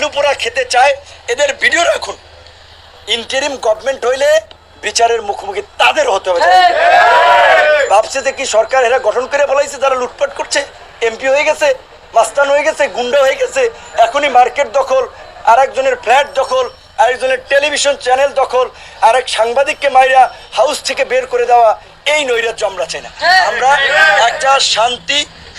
আলু পোড়া খেতে চায় এদের ভিডিও রাখুন। ইন্টারিম গভর্নমেন্ট হইলে বিচারের মুখোমুখি তাদের হতে হবে। ভাবছে যে কি সরকার এরা গঠন করে বলাইছে তারা লুটপাট করছে। এমপি হয়ে গেছে মাস্তান হয়ে গেছে গুন্ডা হয়ে গেছে। এখনই মার্কেট দখল আর একজনের ফ্ল্যাট দখল আরেকজনের টেলিভিশন চ্যানেল দখল আরেক সাংবাদিককে মাইরা হাউস থেকে বের করে দেওয়া এই নৈরাজ্য আমরা চাই না। আমরা একটা শান্তি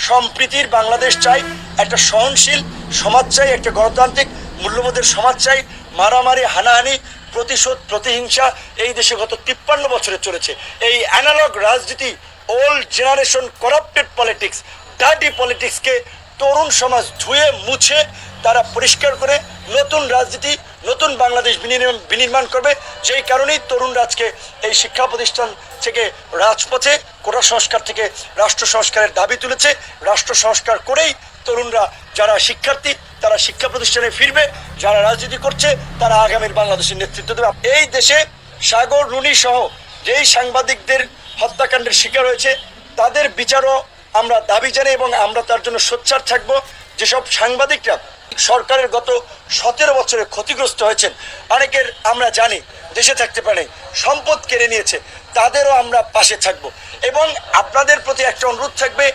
সম্প্রীতির বাংলাদেশ চাই একটা সহনশীল সমাজ চাই একটা গণতান্ত্রিক, মূল্যবোধের সমাজ চাই মারামারি, হানাহানি, প্রতিশোধ, প্রতিহিংসা এই দেশে গত তিপ্পান্ন বছরে চলেছে। এই অ্যানালগ রাজনীতি old generation corrupted politics dirty পলিটিক্সকে তরুণ সমাজ ধুয়ে মুছে, তারা পরিষ্কার করে নতুন রাজনীতি, নতুন বাংলাদেশ বিনির্মাণ বিনির্মাণ করবে। যেই কারণেই তরুণ রাজকে এই শিক্ষা প্রতিষ্ঠান থেকে রাজপথে, কোটা সংস্কার থেকে রাষ্ট্র সংস্কারের দাবি তুলেছে। রাষ্ট্র সংস্কার করেই তরুণরা, যারা শিক্ষার্থী, তারা শিক্ষা প্রতিষ্ঠানে ফিরবে, যারা রাজনীতি করছে, তারা আগামীর বাংলাদেশের নেতৃত্ব দেবে। এই দেশে সাগর, রুনি সহ যেই সাংবাদিকদের হত্যাকাণ্ডের শিকার হয়েছে, তাদের বিচারও আমরা দাবি জানাই এবং আমরা তার জন্য সোচ্চার থাকব। যেসব সাংবাদিকরা সরকারের গত সতেরো বছরে ক্ষতিগ্রস্ত হয়েছেন, অনেকের আমরা জানি, দেশে থাকতে পারে সম্পদ কেড়ে নিয়েছে, তাদেরও আমরা পাশে থাকব। এবং আপনাদের প্রতি একটা অনুরোধ থাকবে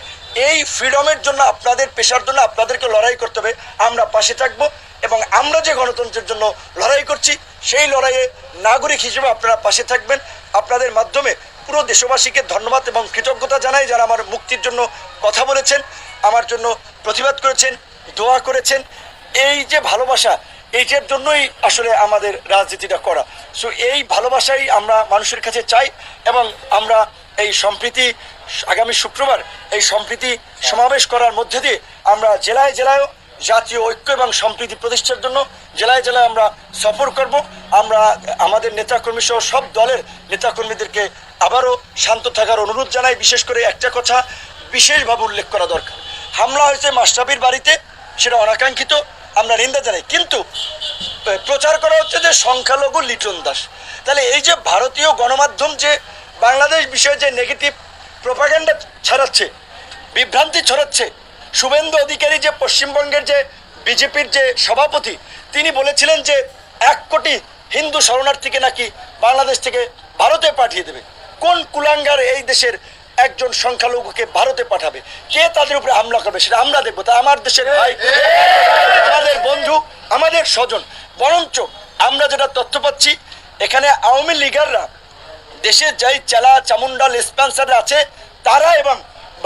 এই ফ্রিডমের জন্য, আপনাদের পেশার জন্য আপনাদেরকে লড়াই করতে হবে। আমরা পাশে থাকব এবং আমরা যে গণতন্ত্রের জন্য লড়াই করছি, সেই লড়াইয়ে নাগরিক হিসেবে আপনারা পাশে থাকবেন। আপনাদের মাধ্যমে পুরো দেশবাসীকে ধন্যবাদ এবং কৃতজ্ঞতা জানাই যারা আমার মুক্তির জন্য কথা বলেছেন, আমার জন্য প্রতিবাদ করেছেন, দোয়া করেছেন। এই যে ভালোবাসা, এইটার জন্যই আসলে আমাদের রাজনীতিটা করা। সো এই ভালোবাসাই আমরা মানুষের কাছে চাই এবং আমরা এই সম্প্রীতি আগামী শুক্রবার এই সম্প্রীতি সমাবেশ করার মধ্যে দিয়ে আমরা জেলায় জেলায় জাতীয় ঐক্য এবং সম্প্রীতি প্রতিষ্ঠার জন্য জেলায় জেলায় আমরা সফর করব। আমরা আমাদের নেতাকর্মী সহ সব দলের নেতাকর্মীদেরকে আবারও শান্ত থাকার অনুরোধ জানাই। বিশেষ করে একটা কথা বিশেষভাবে উল্লেখ করা দরকার। হামলা হয়েছে মাস্টাবির বাড়িতে, সেটা অনাকাঙ্ক্ষিত, আমরা নিন্দা জানাই। কিন্তু প্রচার করা হচ্ছে যে সংখ্যালঘু লিটন দাস। তাহলে এই যে ভারতীয় গণমাধ্যম যে বাংলাদেশ বিষয়ে যে নেগেটিভ প্রোপাগান্ডা ছাড়াচ্ছে, বিভ্রান্তি ছড়াচ্ছে, শুভেন্দু অধিকারী যে পশ্চিমবঙ্গের যে বিজেপির যে সভাপতি, তিনি বলেছিলেন যে এক কোটি হিন্দু শরণার্থীকে নাকি বাংলাদেশ থেকে ভারতে পাঠিয়ে দেবে। কোন কুলাঙ্গার এই দেশের একজন সংখ্যালঘুকে ভারতে পাঠাবে? কে তাদের উপরে হামলা করবে সেটা আমরা দেখব। তা আমার দেশের ভাই, আমাদের বন্ধু, আমাদের স্বজন। বরঞ্চ আমরা যেটা তথ্য পাচ্ছি, এখানে আওয়ামী লীগাররা দেশের যাই চেলা চামুন্ডা লেসপেন্সার আছে, তারা এবং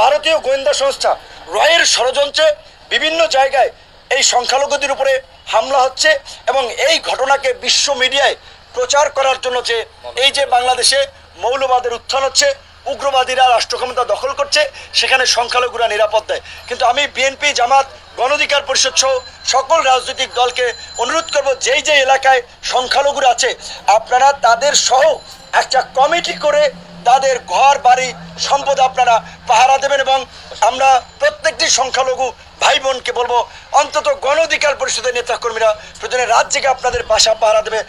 ভারতীয় গোয়েন্দা সংস্থা রয়ের ষড়যন্ত্রে বিভিন্ন জায়গায় এই সংখ্যালঘুদের উপরে হামলা হচ্ছে এবং এই ঘটনাকে বিশ্ব মিডিয়ায় প্রচার করার জন্য যে এই যে বাংলাদেশে মৌলবাদের উত্থান হচ্ছে, উগ্রবাদীরা রাষ্ট্র ক্ষমতা দখল করছে, সেখানে সংখ্যালঘুরা নিরাপদ দেয়। কিন্তু আমি বিএনপি, জামাত গণঅধিকার পরিষদ সহ সকল রাজনৈতিক দলকে অনুরোধ করব, যেই যে এলাকায় সংখ্যালঘুরা আছে, আপনারা তাদের সহ একটা কমিটি করে তাদের ঘর, বাড়ি, সম্পদ আপনারা পাহারা দেবেন এবং আমরা প্রত্যেকটি সংখ্যালঘু ভাই বোনকে বলব, অন্তত গণ অধিকার পরিষদের নেতাকর্মীরা প্রয়োজনে জেগে আপনাদের বাসা পাহারা দেবে।